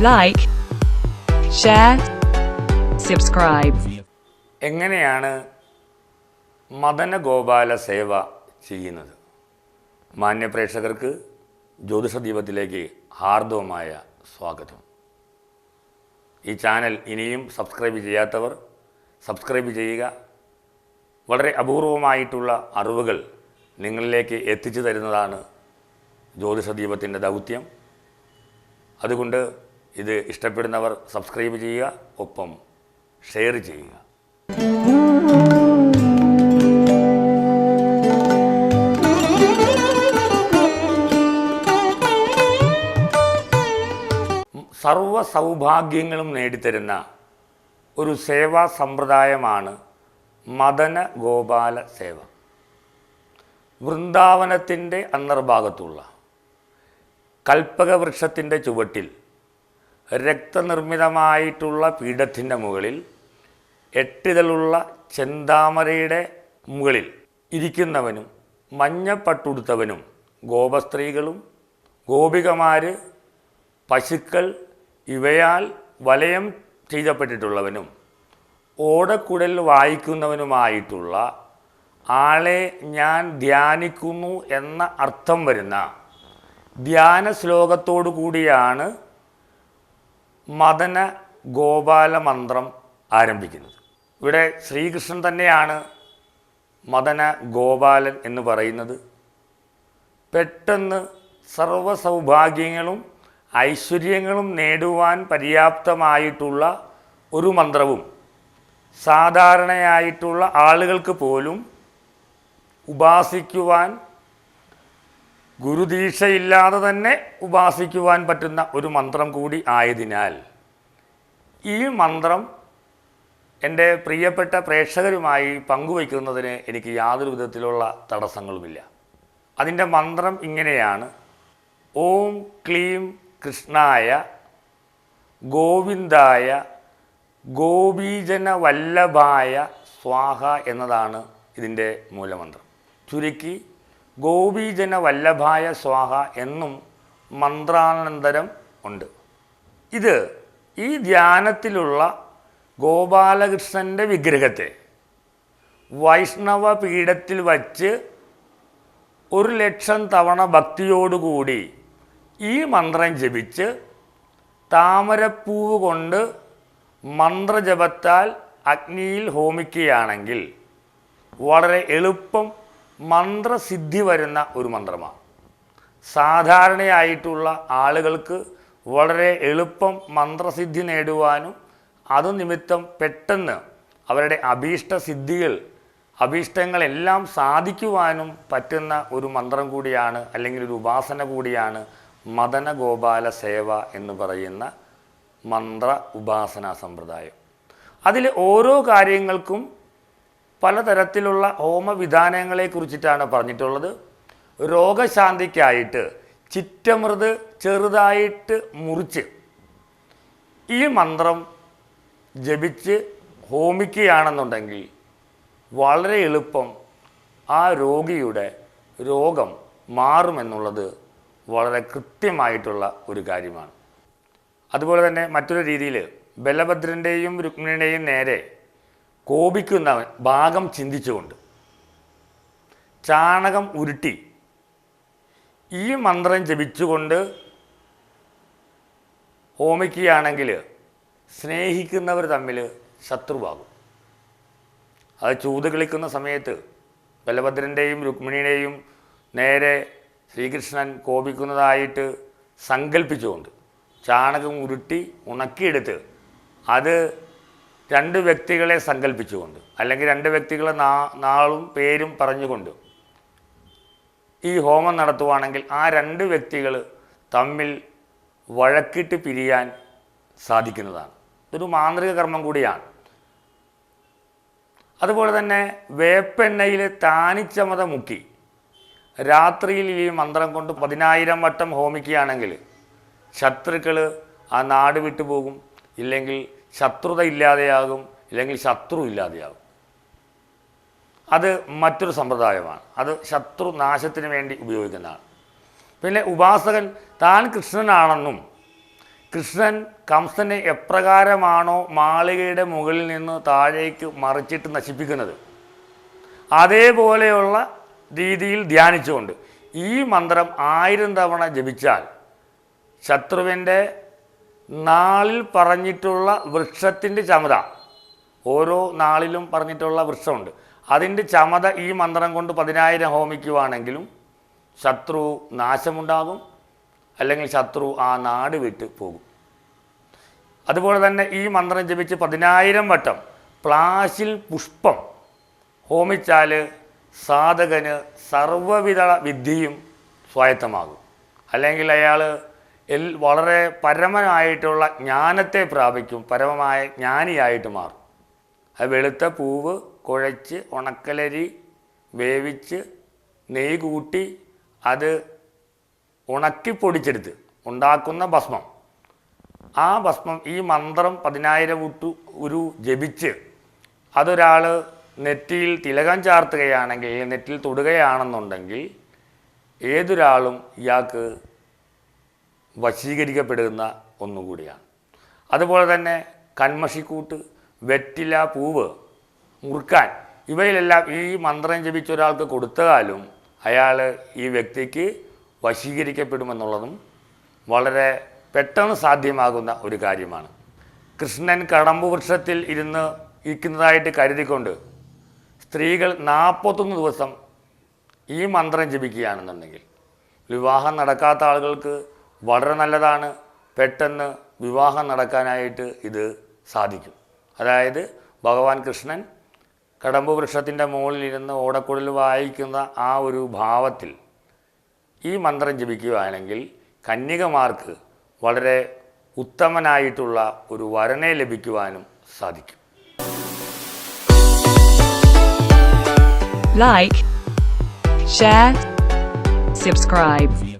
like, share subscribe എങ്ങനെയാണ് മദന മദനഗോപാല സേവ ചെയ്യുന്നത്? മാന്യപ്രേക്ഷകർക്ക് ജ്യോതിഷ ദീപത്തിലേക്ക് ഹാർദവമായ സ്വാഗതം. ഈ ചാനൽ ഇനിയും സബ്സ്ക്രൈബ് ചെയ്യാത്തവർ സബ്സ്ക്രൈബ് ചെയ്യുക. വളരെ അപൂർവമായിട്ടുള്ള അറിവുകൾ നിങ്ങളിലേക്ക് എത്തിച്ചു തരുന്നതാണ് ജ്യോതിഷ ദീപത്തിന്റെ ദൗത്യം. അതുകൊണ്ട് ഇത് ഇഷ്ടപ്പെടുന്നവർ സബ്സ്ക്രൈബ് ചെയ്യുക ഒപ്പം ഷെയർ ചെയ്യുക. സർവ സൗഭാഗ്യങ്ങളും നേടിത്തരുന്ന ഒരു സേവാ സമ്പ്രദായമാണ് മദന ഗോപാല സേവ. വൃന്ദാവനത്തിന്റെ അന്തർഭാഗത്തുള്ള കൽപ്പകവൃക്ഷത്തിന്റെ ചുവട്ടിൽ രക്തനിർമ്മിതമായിട്ടുള്ള പീഠത്തിന്റെ മുകളിൽ എട്ടിതളുള്ള ചെന്താമരയുടെ മുകളിൽ ഇരിക്കുന്നവനും മഞ്ഞപ്പട്ടുടുത്തവനും ഗോപസ്ത്രീകളും ഗോപികമാർ പശുക്കൾ ഇവയാൽ വലയം ചെയ്യപ്പെട്ടിട്ടുള്ളവനും ഓടക്കുടൽ വായിക്കുന്നവനുമായിട്ടുള്ള ആളെ ഞാൻ ധ്യാനിക്കുന്നു എന്ന അർത്ഥം വരുന്ന ധ്യാന ശ്ലോകത്തോടു കൂടിയാണ് മദന ഗോപാല മന്ത്രം ആരംഭിക്കുന്നത്. ഇവിടെ ശ്രീകൃഷ്ണൻ തന്നെയാണ് മദന ഗോപാലൻ എന്ന് പറയുന്നത്. പെട്ടെന്ന് സർവസൗഭാഗ്യങ്ങളും ഐശ്വര്യങ്ങളും നേടുവാൻ പര്യാപ്തമായിട്ടുള്ള ഒരു മന്ത്രവും സാധാരണയായിട്ടുള്ള ആളുകൾക്ക് പോലും ഉപാസിക്കുവാൻ ഗുരുദീക്ഷയില്ലാതെ തന്നെ ഉപാസിക്കുവാൻ പറ്റുന്ന ഒരു മന്ത്രം കൂടി ആയതിനാൽ ഈ മന്ത്രം എന്റെ പ്രിയപ്പെട്ട പ്രേക്ഷകരുമായി പങ്കുവയ്ക്കുന്നതിന് എനിക്ക് യാതൊരു വിധത്തിലുള്ള തടസ്സങ്ങളുമില്ല. അതിന്റെ മന്ത്രം ഇങ്ങനെയാണ്. ഓം ക്ലീം കൃഷ്ണായ ഗോവിന്ദായ ഗോപീജന വല്ലഭായ സ്വാഹ എന്നതാണ് ഇതിന്റെ മൂലമന്ത്രം. ചുരുക്കി ഗോപീജന വല്ലഭായ സ്വാഹ എന്നും മന്ത്രാനന്തരം ഉണ്ട്. ഇത് ഈ ധ്യാനത്തിലുള്ള ഗോപാലകൃഷ്ണന്റെ വിഗ്രഹത്തെ വൈഷ്ണവ പീഠത്തിൽ വച്ച് ഒരു ലക്ഷം തവണ ഭക്തിയോടുകൂടി ഈ മന്ത്രം ജപിച്ച് താമരപ്പൂവ് കൊണ്ട് മന്ത്രജപത്താൽ അഗ്നിയിൽ ഹോമിക്കുകയാണെങ്കിൽ വളരെ എളുപ്പം മന്ത്രസിദ്ധി വരുന്ന ഒരു മന്ത്രമാണ്. സാധാരണയായിട്ടുള്ള ആളുകൾക്ക് വളരെ എളുപ്പം മന്ത്രസിദ്ധി നേടുവാനും അത് നിമിത്തം പെട്ടെന്ന് അവരുടെ അഭീഷ്ട സിദ്ധികൾ അഭീഷ്ടങ്ങളെല്ലാം സാധിക്കുവാനും പറ്റുന്ന ഒരു മന്ത്രം കൂടിയാണ് അല്ലെങ്കിൽ ഒരു ഉപാസന കൂടിയാണ് മദന ഗോപാല സേവ എന്ന് പറയുന്ന മന്ത്ര ഉപാസന സമ്പ്രദായം. അതിൽ ഓരോ കാര്യങ്ങൾക്കും പലതരത്തിലുള്ള ഹോമവിധാനങ്ങളെ കുറിച്ചിട്ടാണ് പറഞ്ഞിട്ടുള്ളത്. രോഗശാന്തിക്കായിട്ട് ചിറ്റമൃത് ചെറുതായിട്ട് മുറിച്ച് ഈ മന്ത്രം ജപിച്ച് ഹോമിക്കുകയാണെന്നുണ്ടെങ്കിൽ വളരെ എളുപ്പം ആ രോഗിയുടെ രോഗം മാറുമെന്നുള്ളത് വളരെ കൃത്യമായിട്ടുള്ള ഒരു കാര്യമാണ്. അതുപോലെ തന്നെ മറ്റൊരു രീതിയിൽ ബലഭദ്രന്റെയും രുക്മിണിയുടെയും നേരെ കോപിക്കുന്ന ഭാഗം ചിന്തിച്ചുകൊണ്ട് ചാണകം ഉരുട്ടി ഈ മന്ത്രം ജപിച്ചുകൊണ്ട് ഹോമിക്കുകയാണെങ്കിൽ സ്നേഹിക്കുന്നവർ തമ്മിൽ ശത്രുവാകും. അത് ചൂത് കളിക്കുന്ന സമയത്ത് ബലഭദ്രന്റെയും രുക്മിണിയുടെയും നേരെ ശ്രീകൃഷ്ണൻ കോപിക്കുന്നതായിട്ട് സങ്കല്പിച്ചുകൊണ്ട് ചാണകം ഉരുട്ടി ഉണക്കിയെടുത്ത് അത് രണ്ട് വ്യക്തികളെ സങ്കല്പിച്ചുകൊണ്ട് അല്ലെങ്കിൽ രണ്ട് വ്യക്തികളെ നാ നാളും പേരും പറഞ്ഞുകൊണ്ട് ഈ ഹോമം നടത്തുവാണെങ്കിൽ ആ രണ്ട് വ്യക്തികൾ തമ്മിൽ വഴക്കിട്ട് പിരിയാൻ സാധിക്കുന്നതാണ്. ഇതൊരു മാന്ത്രിക കർമ്മം കൂടിയാണ്. അതുപോലെ തന്നെ വേപ്പെണ്ണയിൽ താനിച്ചമത മുക്കി രാത്രിയിൽ ഈ മന്ത്രം കൊണ്ട് പതിനായിരം വട്ടം ഹോമിക്കുകയാണെങ്കിൽ ശത്രുക്കൾ ആ നാട് വിട്ടുപോകും. ഇല്ലെങ്കിൽ ശത്രുത ഇല്ലാതെയാകും ഇല്ലെങ്കിൽ ശത്രു ഇല്ലാതെയാകും അത് മറ്റൊരു സമ്പ്രദായമാണ്. അത് ശത്രു നാശത്തിന് വേണ്ടി ഉപയോഗിക്കുന്നതാണ്. പിന്നെ ഉപാസകൻ താൻ കൃഷ്ണനാണെന്നും കൃഷ്ണൻ കംസനെ എപ്രകാരമാണോ മാളികയുടെ മുകളിൽ നിന്ന് താഴേക്ക് മറിച്ചിട്ട് നശിപ്പിക്കുന്നത്. അതേപോലെയുള്ള രീതിയിൽ ധ്യാനിച്ചുകൊണ്ട് ഈ മന്ത്രം ആയിരം തവണ ജപിച്ചാൽ ശത്രുവിന്റെ നാളിൽ പറഞ്ഞിട്ടുള്ള വൃക്ഷത്തിന്റെ ചമത. ഓരോ നാളിലും പറഞ്ഞിട്ടുള്ള വൃക്ഷമുണ്ട്. അതിന്റെ ചമത ഈ മന്ത്രം കൊണ്ട് പതിനായിരം ഹോമിക്കുവാണെങ്കിലും ശത്രു നാശമുണ്ടാകും അല്ലെങ്കിൽ ശത്രു ആ നാട് വിട്ട് പോകും. അതുപോലെ തന്നെ ഈ മന്ത്രം ജപിച്ച് പതിനായിരം വട്ടം പ്ലാശിൽ പുഷ്പം ഹോമിച്ചാൽ സാധകന് സർവവിധ വിദ്യയും സ്വായത്തമാകും. അല്ലെങ്കിൽ അയാൾ വളരെ പരമനായിട്ടുള്ള ജ്ഞാനത്തെ പ്രാപിക്കും പരമമായ ജ്ഞാനിയായിട്ട് മാറും. അത് വെളുത്ത പൂവ് കുഴച്ച് ഉണക്കലരി വേവിച്ച് നെയ്യ് കൂട്ടി അത് ഉണക്കി പൊടിച്ചെടുത്ത് ഉണ്ടാക്കുന്ന ഭസ്മം. ആ ഭസ്മം ഈ മന്ത്രം പതിനായിരം ഉട്ടു ഒരു ജപിച്ച് അതൊരാൾ നെറ്റിയിൽ തിലകം ചാർത്തുകയാണെങ്കിൽ നെറ്റിയിൽ തൊടുകയാണെന്നുണ്ടെങ്കിൽ ഏതൊരാളും ഇയാൾക്ക് വശീകരിക്കപ്പെടുന്ന ഒന്നുകൂടിയാണ്. അതുപോലെ തന്നെ കൺമഷിക്കൂട്ട് വെറ്റില പൂവ് മുറുക്കാൻ ഇവയിലെല്ലാം ഈ മന്ത്രം ജപിച്ച ഒരാൾക്ക് അയാൾ ഈ വ്യക്തിക്ക് വശീകരിക്കപ്പെടുമെന്നുള്ളതും വളരെ പെട്ടെന്ന് സാധ്യമാകുന്ന ഒരു കാര്യമാണ്. കൃഷ്ണൻ കടമ്പു വൃക്ഷത്തിൽ ഇരുന്ന് ഇരിക്കുന്നതായിട്ട് കരുതിക്കൊണ്ട് സ്ത്രീകൾ നാൽപ്പത്തൊന്ന് ദിവസം ഈ മന്ത്രം ജപിക്കുകയാണെന്നുണ്ടെങ്കിൽ വിവാഹം നടക്കാത്ത ആളുകൾക്ക് വളരെ നല്ലതാണ്. പെട്ടെന്ന് വിവാഹം നടക്കാനായിട്ട് ഇത് സാധിക്കും. അതായത് ഭഗവാൻ കൃഷ്ണൻ കടമ്പ് വൃക്ഷത്തിന്റെ മുകളിലിരുന്ന് ഓടക്കുടൽ വായിക്കുന്ന ആ ഒരു ഭാവത്തിൽ ഈ മന്ത്രം ജപിക്കുകയാണെങ്കിൽ കന്യകമാർക്ക് വളരെ ഉത്തമനായിട്ടുള്ള ഒരു വരനെ ലഭിക്കുവാനും സാധിക്കും. Like share subscribe.